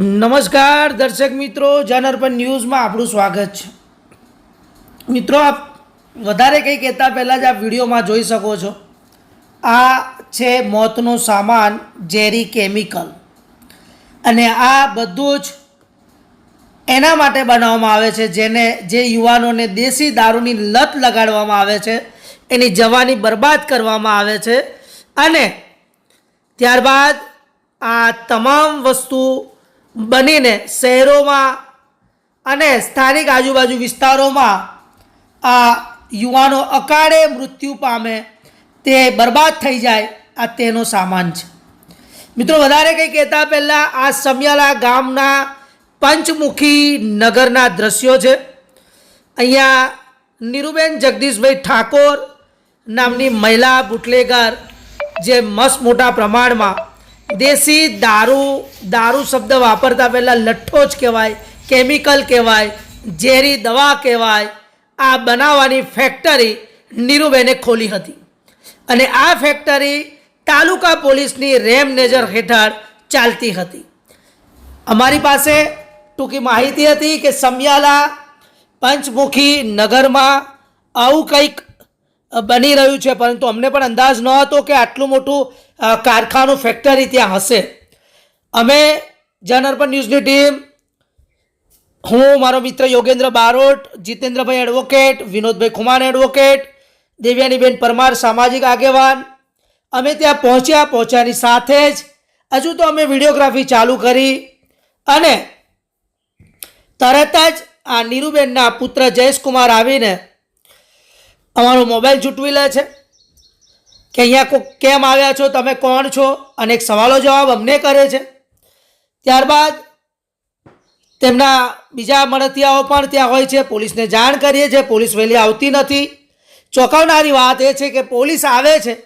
નમસ્કાર દર્શક મિત્રો જનઅર્પણ ન્યૂઝમાં આપણું સ્વાગત છે. મિત્રો, આપ વધારે કંઈ કહેતા પહેલાં જ આપ વિડીયોમાં જોઈ શકો છો. આ છે મોતનો સામાન ઝેરી કેમિકલ. અને આ બધું જ એના માટે બનાવવામાં આવે છે, જેને જે યુવાનોને દેશી દારૂની લત લગાડવામાં આવે છે, એની જવાની બરબાદ કરવામાં આવે છે. અને ત્યારબાદ આ તમામ વસ્તુ બનીને શહેરોમાં અને સ્થાનિક આજુબાજુ વિસ્તારોમાં આ યુવાનો અકાળે મૃત્યુ પામે તે બરબાદ થઈ જાય આ તેનો સામાન છે. મિત્રો, વધારે કંઈ કહેતા પહેલાં આ સમિયાલા ગામના પંચમુખી નગરના દ્રશ્યો છે. અહીંયા નીરુબેન જગદીશભાઈ ઠાકોર નામની મહિલા બુટલેગર જે મસ્ત મોટા પ્રમાણમાં દેશી દારૂ દારૂ શબ્દ વાપરતા પહેલાં લઠ્ઠો જ કહેવાય કેમિકલ કહેવાય, ઝેરી દવા કહેવાય. આ બનાવવાની ફેક્ટરી નીરુબેને ખોલી હતી. અને આ ફેક્ટરી તાલુકા પોલીસની રેમ નેજર હેઠળ ચાલતી હતી. અમારી પાસે ટૂંકી માહિતી હતી કે સમિયાલા પંચમુખી નગરમાં આવું કંઈક બની રહ્યું છે, પરંતુ અમને પણ અંદાજ ન હતો કે આટલું મોટું કારખાનું ફેક્ટરી ત્યાં હશે. અમે જનઅર્પણ ન્યૂઝની ટીમ, હું, મારો મિત્ર યોગેન્દ્ર બારોટ, જીતેન્દ્રભાઈ એડવોકેટ વિનોદભાઈ ખુમાન એડવોકેટ દેવ્યાનીબેન પરમાર સામાજિક આગેવાન, અમે ત્યાં પહોંચ્યા, પહોંચ્યાની સાથે જ હજુ તો અમે વિડીયોગ્રાફી ચાલુ કરી અને તરત જ આ નીરુબેનના પુત્ર જયેશકુમાર આવીને અમારો મોબાઈલ જૂટવી લે છે? કે અહીંયા કેમ આવ્યા છો? તમે કોણ છો? અને એક સવાલો જવાબ અમને કરે છે. ત્યારબાદ તેમના બીજા મળતિયાઓ પણ ત્યાં હોય છે. પોલીસને જાણ કરીએ છીએ. પોલીસ વહેલી આવતી નથી. ચોંકાવનારી વાત એ છે કે પોલીસ આવે છે.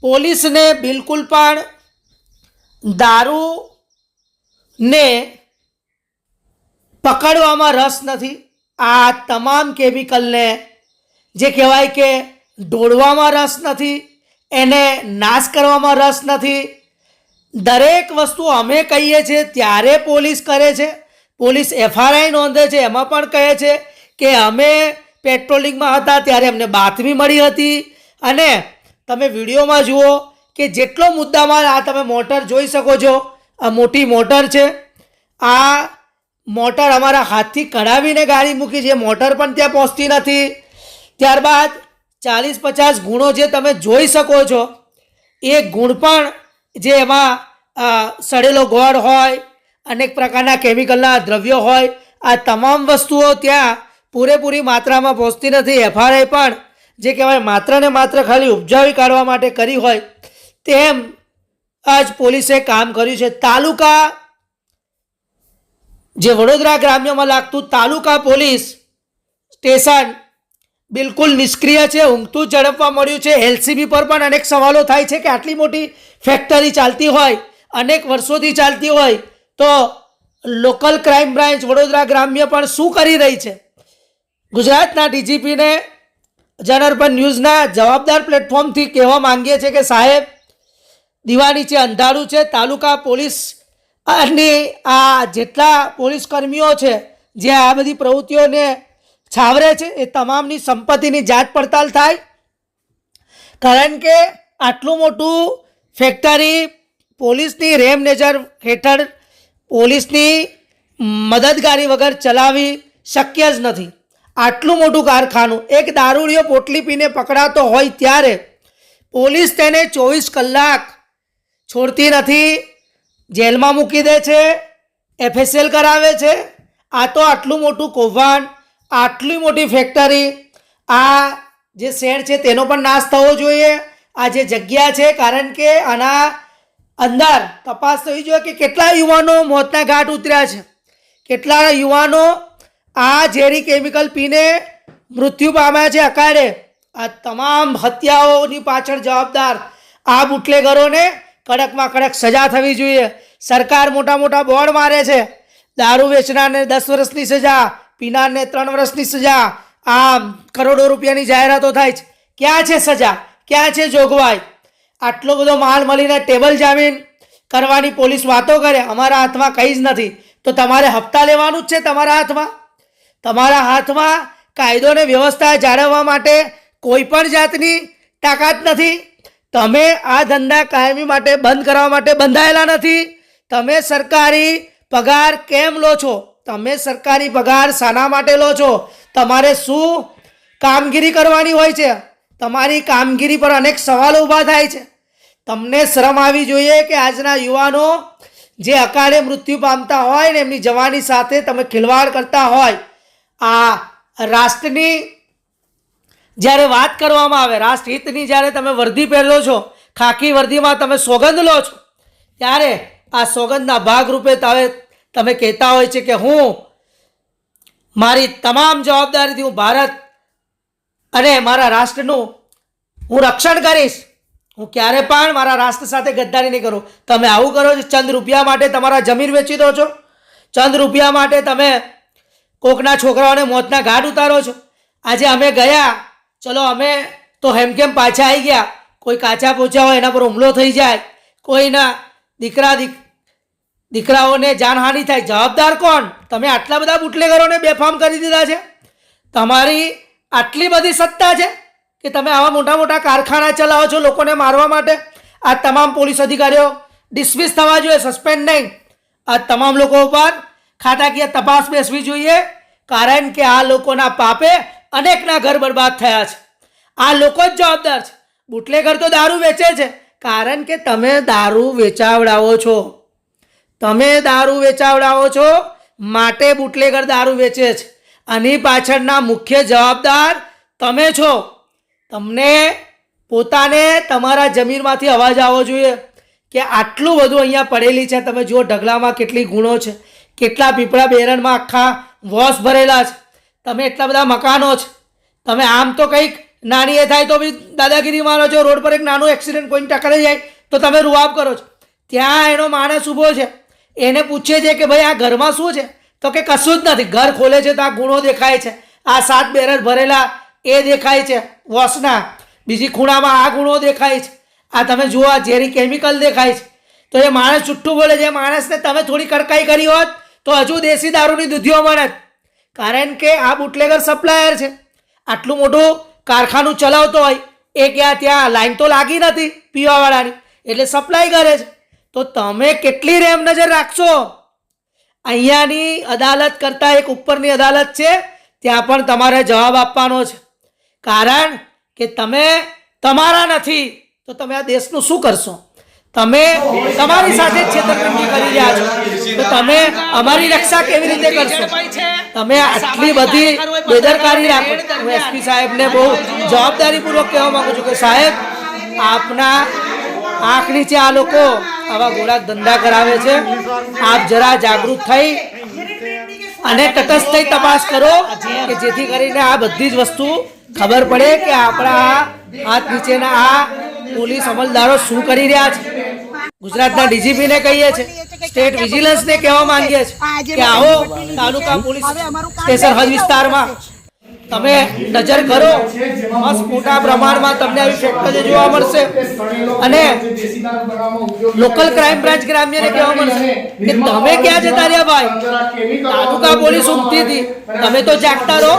પોલીસને બિલકુલ પણ દારૂને પકડવામાં રસ નથી. આ તમામ કેમિકલને જે કહેવાય કે ઢોળવામાં રસ નથી, એને નાશ કરવામાં રસ નથી. દરેક વસ્તુ અમે કહીએ છીએ, ત્યારે પોલીસ કરે છે. પોલીસ એફઆરઆઈ નોંધે છે, એમાં પણ કહે છે કે અમે પેટ્રોલિંગમાં હતા, ત્યારે અમને બાતમી મળી હતી. અને તમે વિડીયોમાં જુઓ કે જેટલો મુદ્દામાં આ તમે મોટર જોઈ શકો છો, આ મોટી મોટર છે. આ મોટર અમારા હાથથી કઢાવીને ગાડી મૂકી છે મોટર પણ ત્યાં પહોંચતી નથી. ત્યારબાદ ચાલીસ પચાસ ગુણો જે તમે જોઈ શકો છો, એ ગુણ પણ જે એમાં સડેલો ગોળ હોય, અનેક પ્રકારના કેમિકલના દ્રવ્યો હોય, આ તમામ વસ્તુઓ ત્યાં પૂરેપૂરી માત્રામાં પહોંચતી નથી. એફઆરઆઈ પણ જે કહેવાય માત્ર ને માત્ર ખાલી ઉપજાવી કાઢવા માટે કરી હોય, તેમ આજ પોલીસે કામ કર્યું છે. તાલુકા, જે વડોદરા ગ્રામ્યમાં લાગતું તાલુકા પોલીસ સ્ટેશન બિલકુલ નિષ્ક્રિય છે, ઊંઘતું ઝડપવા મળ્યું છે. એલસીબી પર પણ અનેક સવાલો થાય છે કે આટલી મોટી ફેક્ટરી ચાલતી હોય, અનેક વર્ષોથી ચાલતી હોય, તો લોકલ ક્રાઇમ બ્રાન્ચ વડોદરા ગ્રામ્ય પણ શું કરી રહી છે? ગુજરાતના ડીજીપીને જનઅર્પણ ન્યૂઝના જવાબદાર પ્લેટફોર્મથી કહેવા માંગીએ છીએ કે સાહેબ, દિવાળી છે, અંધારું છે, તાલુકા પોલીસ અને આ જેટલા પોલીસ કર્મીઓ છે, જે આ બધી પ્રવૃત્તિઓને છાવરે છે, એ તમામની સંપત્તિની જાત પડતાલ થાય. કારણ કે આટલું મોટું ફેક્ટરી પોલીસની રેમ નેજર હેઠળ પોલીસની મદદગારી વગર ચલાવી શક્ય જ નથી. આટલું મોટું કારખાનું, એક દારૂડિયો પોટલી પીને પકડાતો હોય ત્યારે પોલીસ તેને ચોવીસ કલાક છોડતી નથી, જેલમાં મૂકી દે છે એફએસએલ કરાવે છે. આ તો આટલું મોટું કૌભાંડ આટલી મોટી ફેક્ટરી આ જે શહેર છે તેનો પણ નાશ થવો જોઈએ. આ જે જગ્યા છે, કારણ કે આના અંદર તપાસ થવી જોઈએ કે કેટલા યુવાનો મોતના ઘાટ ઉતર્યા છે. કેટલા યુવાનો આ ઝેરી કેમિકલ પીને મૃત્યુ પામ્યા છે અકાળે. આ તમામ હત્યાઓની પાછળ જવાબદાર આ બુટલેગરોને કડકમાં કડક સજા થવી જોઈએ. સરકાર મોટા મોટા બોર્ડ મારે છે. દારૂ વેચનારને દસ વર્ષની સજા પીનારને ત્રણ વર્ષની સજા આમ કરોડો રૂપિયાની જાહેરાતો થાય છે. ક્યાં છે સજા? ક્યાં છે જોગવાઈ? આટલો બધો માલ મળીને ટેબલ જામીન કરવાની પોલીસ વાતો કરે, અમારા હાથમાં કંઈ જ નથી. તો તમારે હપ્તા લેવાનું જ છે તમારા હાથમાં? તમારા હાથમાં કાયદોને વ્યવસ્થા જાળવવા માટે કોઈ પણ જાતની તાકાત નથી. તમે આ ધંધા કાયમી માટે બંધ કરવા માટે બંધાયેલા નથી. તમે સરકારી પગાર કેમ લો છો? તમે સરકારી પગાર શાના માટે લો છો? તમારે શું કામગીરી કરવાની હોય છે? તમારી કામગીરી પર અનેક સવાલો ઊભા થાય છે. તમને શરમ આવી જોઈએ કે આજના યુવાનો જે અકાળે મૃત્યુ પામતા હોય ને એમની જવાની સાથે તમે ખિલવાડ કરતા હોય, આ રાષ્ટ્રની જ્યારે વાત કરવામાં આવે રાષ્ટ્રહિતની જ્યારે તમે વર્દી પહેરો છો, ખાકી વર્દીમાં તમે સોગંદ લો છો, ત્યારે આ સોગંદના ભાગરૂપે તમે તમે કહેતા હોય છે કે હું મારી તમામ જવાબદારીથી હું ભારત અને મારા રાષ્ટ્રનું હું રક્ષણ કરીશ. હું ક્યારે પણ મારા રાષ્ટ્ર સાથે ગદ્દારી નહીં કરું. તમે આવું કરો છો ચંદ રૂપિયા માટે તમારા જમીન વેચી દો છો. ચંદ રૂપિયા માટે તમે કોકના છોકરાઓને મોતના ઘાટ ઉતારો છો. આજે અમે ગયા. ચલો, અમે તો હેમકેમ પાછા આવી ગયા. કોઈ કાચા પોચા હોય, એના પર હુમલો થઈ જાય. કોઈના દીકરા દીક દીકરાઓને જાનહાનિ થાય. જવાબદાર કોણ? તમે આટલા બધા બુટલેગરોને બેફામ કરી દીધા છે. તમારી આટલી બધી સત્તા છે કે તમે આવા મોટા મોટા કારખાના ચલાવો છો લોકોને મારવા માટે. આ તમામ પોલીસ અધિકારીઓ ડિસમિસ થવા જોઈએ સસ્પેન્ડ નહીં. આ તમામ લોકો ઉપર ખાતાકીય તપાસ બેસવી જોઈએ. કારણ કે આ લોકોના પાપે અનેકના ઘર બરબાદ થયા છે. આ લોકો જ જવાબદાર છે. બુટલેગર તો દારૂ વેચે છે. કારણ કે તમે દારૂ વેચાવડાવો છો. તમે દારૂ વેચાવડાવો છો, માટે બુટલેગર દારૂ વેચે છે. આની પાછળના મુખ્ય જવાબદાર તમે છો. તમને પોતાને તમારા જમીનમાંથી અવાજ આવવો જોઈએ કે આટલું બધું અહીંયા પડેલી છે. તમે જુઓ ઢગલામાં કેટલી ગુણો છે, કેટલા પીપળા બેરણમાં આખા વોશ ભરેલા છે. તમે એટલા બધા મકાનો છે. તમે આમ તો કંઈક નાની એ થાય તો બી દાદાગીરી મારો છો, રોડ પર એક નાનું એક્સિડન્ટ કોઈને ટકરાઈ જાય તો તમે રૂઆબ કરો છો. ત્યાં એનો માણસ ઊભો છે. એને પૂછે છે કે ભાઈ, આ ઘરમાં શું છે? તો કે કશું જ નથી. ઘર ખોલે છે તો આ ગુણો દેખાય છે. આ સાત બેરર ભરેલા એ દેખાય છે. વોશના બીજી ખૂણામાં આ ગુણો દેખાય છે. આ તમે જુઓ, આ ઝેરી કેમિકલ દેખાય છે. તો એ માણસ છૂટું બોલે છે. માણસને તમે થોડી કડકાઈ કરી હોત, તો હજુ દેશી દારૂની દૂધીઓ મળે. કારણ કે આ બુટલેગર સપ્લાયર છે. આટલું મોટું કારખાનું ચલાવતો હોય, એ ક્યાં ત્યાં લાઈન તો લાગી નથી પીવાવાળાની. એટલે સપ્લાય કરે છે. તો તમે કેટલી રેમ નજર રાખશો? અહીંયાની અદાલત કરતાં એક ઉપરની અદાલત છે, ત્યાં પણ તમારે જવાબ આપવાનો છે. કારણ કે તમે તમારા નથી, તો તમે આ દેશનું શું કરશો? તમે તમારી સાથે છેતરપિંડી કરી રહ્યા છો. તો તમે અમારી રક્ષા કેવી રીતે કરશો? તમે આટલી બધી બેદરકારી રાખો. હું એસપી સાહેબને બહુ જવાબદારીપૂર્વક કહેવા માંગુ છું કે સાહેબ, આપના આંખ નીચે આ લોકો આવા ગોળા ધંધા કરાવે છે, આપ જરા જાગૃત થઈ અને તટસ્થ થઈ તપાસ કરો કે જેથી કરીને આ બધી જ વસ્તુ ખબર પડે કે આપણા હાથ નીચેના આ પોલીસ અમલદારો શું કરી રહ્યા છે. ગુજરાતના ડીજીપીને કહીએ છીએ સ્ટેટ વિજિલન્સને કહેવા માંગીએ છીએ કે આવો તાલુકા પોલીસ સ્ટેશન હજ વિસ્તારમાં તમે નજર કરો. મસ્ત મોટા પ્રમાણમાં તમને આવી ફેક્ટરી જોવા મળશે. અને લોકલ ક્રાઇમ બ્રાન્ચ ગ્રામ્યને કહેવા મળશે કે તમે ક્યાં જતા રહ્યા ભાઈ? તાલુકા પોલીસ ઊંઘતી હતી. તમે તો જાગતા રહો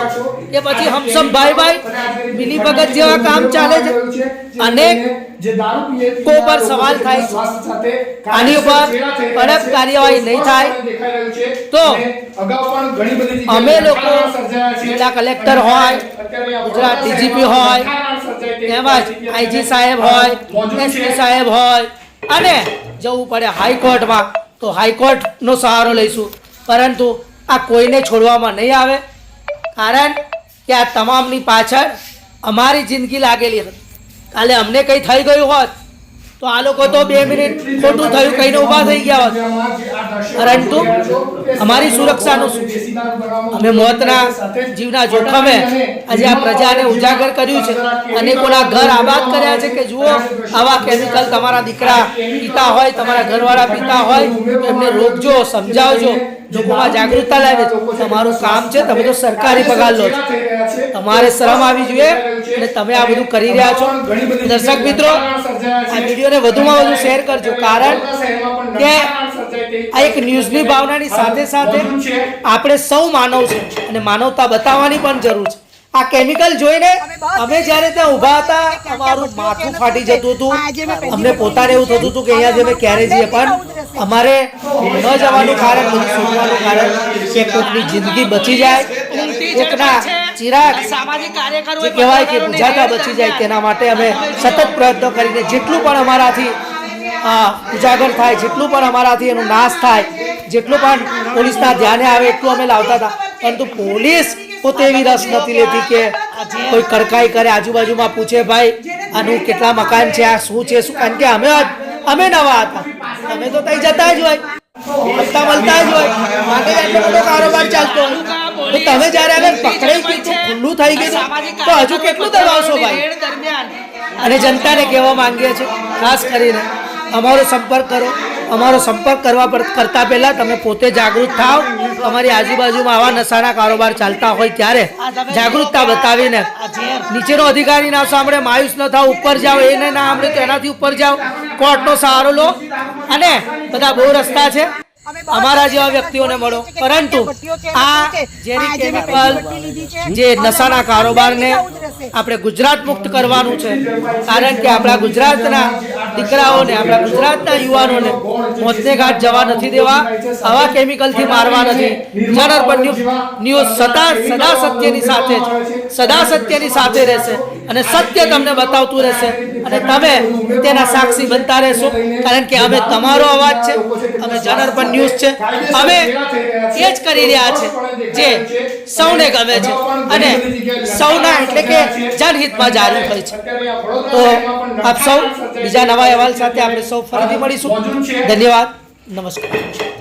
કે પછી હમસમ ભાઈ ભાઈ મિલી ભગત જેવા કામ ચાલે છે. અનેક કો પર સવાલ થાય આની ઉપર કડક કાર્યવાહી નહીં થાય તો અમે લોકો જિલ્લા કલેક્ટર હોય ગુજરાત ડીજીપી હોય તેમજ આઈજી સાહેબ હોય એસપી સાહેબ હોય. અને જવું પડે હાઈકોર્ટમાં તો હાઈકોર્ટનો સહારો લઈશું. પરંતુ આ કોઈને છોડવામાં નહીં આવે. કારણ કે આ તમામની પાછળ અમારી જિંદગી લાગેલી હતી. કાલે અમને કંઈ થઈ ગયું હોત, તો આ લોકો તો બે મિનિટ ખોટું થયું કહીને ઊભા થઈ ગયા હોત. પરંતુ અમારી સુરક્ષાનું અમે મોતના જીવના જોખમે આજે આ પ્રજાને ઉજાગર કર્યું છે. અનેકોના ઘર આબાદ કર્યા છે કે જુઓ, આવા કેમિકલ તમારા દીકરા પિતા હોય, તમારા ઘરવાળા પિતા હોય, એમને રોકજો, સમજાવજો, લોકોમાં જાગૃતતા લાવે તમારું કામ છે, તમે તો સરકારી પગાર લો છો. તમારે શરમ આવી જોઈએ અને તમે આ બધું કરી રહ્યા છો. દર્શક મિત્રો, આ વિડીયોને વધુમાં વધુ શેર કરજો. કારણ કે આ એક ન્યૂઝની ભાવનાની સાથે સાથે આપણે સૌ માનવ છે અને માનવતા બતાવવાની પણ જરૂર છે. આ કેમિકલ જોઈને અમે જ્યારે ત્યાં ઊભા હતા અમારું માથું ફાટી જતું હતું. અમને પોતાને એવું થતું હતું કે અહીંયા જે અમે ક્યારે જઈએ પણ અમારે ન જવાનું કારણ બધું શોધવાનું કારણ કે કોઈની જિંદગી બચી જાય કોઈકના ચિરાગ જે કહેવાય કે બુઝાતા બચી જાય તેના માટે અમે સતત પ્રયત્ન કરીને જેટલું પણ અમારાથી ઉજાગર થાય, જેટલું પણ અમારાથી એનો નાશ થાય, જેટલું પણ પોલીસના ધ્યાને આવે, એટલું અમે લાવતા હતા. પરંતુ પોલીસ પોતે એવી રસ નથી લેતી કે કોઈ કડકાઈ કરે, આજુબાજુમાં પૂછે, ભાઈ, આનું કેટલા મકાન છે, આ શું છે? શું કારણ કે અમે અમે નવા હતા. અમે તો ત્યાં જતા જ હોય. મળતા મળતા જ હોય. માટે એટલો બધો કારોબાર ચાલતો હોય. તો તમે જ્યારે આગળ પકડાઈ ગયું ખુલ્લું થઈ ગયું તો હજુ કેટલું દબાવશો, ભાઈ? અને જનતાને કહેવા માંગીએ છીએ, ખાસ કરીને અમારો સંપર્ક કરો. અમારો સંપર્ક કરવા કરતા પહેલા તમે પોતે જાગૃત થાવ. તમારી આજુબાજુમાં આવા નશાના કારોબાર ચાલતા હોય ત્યારે જાગૃતતા બતાવીને નીચેનો અધિકારી ના સાંભળે, માયુસ ન થાવ, ઉપર જાઓ, એને ના સાંભળે તો એનાથી ઉપર જાઓ. કોર્ટનો સહારો લો. અને બધા બહુ રસ્તા છે. અમારા જેવા વ્યક્તિઓને મળો. પરંતુ આ જે નશાના કારોબારને આપણે ગુજરાત મુક્ત કરવાનું છે. કારણ કે આપણા ગુજરાતના દીકરાઓને આપણા ગુજરાતના યુવાનોને મોતને ઘાટ જવા નથી દેવા. આવા કેમિકલથી મારવા નથી. જનઅર્પણ ન્યૂઝ સદા સદા સત્યની સાથે સદા સત્યની સાથે રહેશે. અને સત્ય તમને બતાવતું રહેશે. અને તમે તેના સાક્ષી બનતા રહેશો. કારણ કે અમે તમારો અવાજ છે અમે જનઅર્પણ ન્યૂઝ છે. અમે એ જ કરી રહ્યા છે જે સૌને ગમે છે. અને સૌના એટલે કે જનહિતમાં જાહેર હોય છે. તો આપ સૌ બીજા નવા અહેવાલ સાથે આપણે સૌ ફરીથી મળીશું. ધન્યવાદ. નમસ્કાર.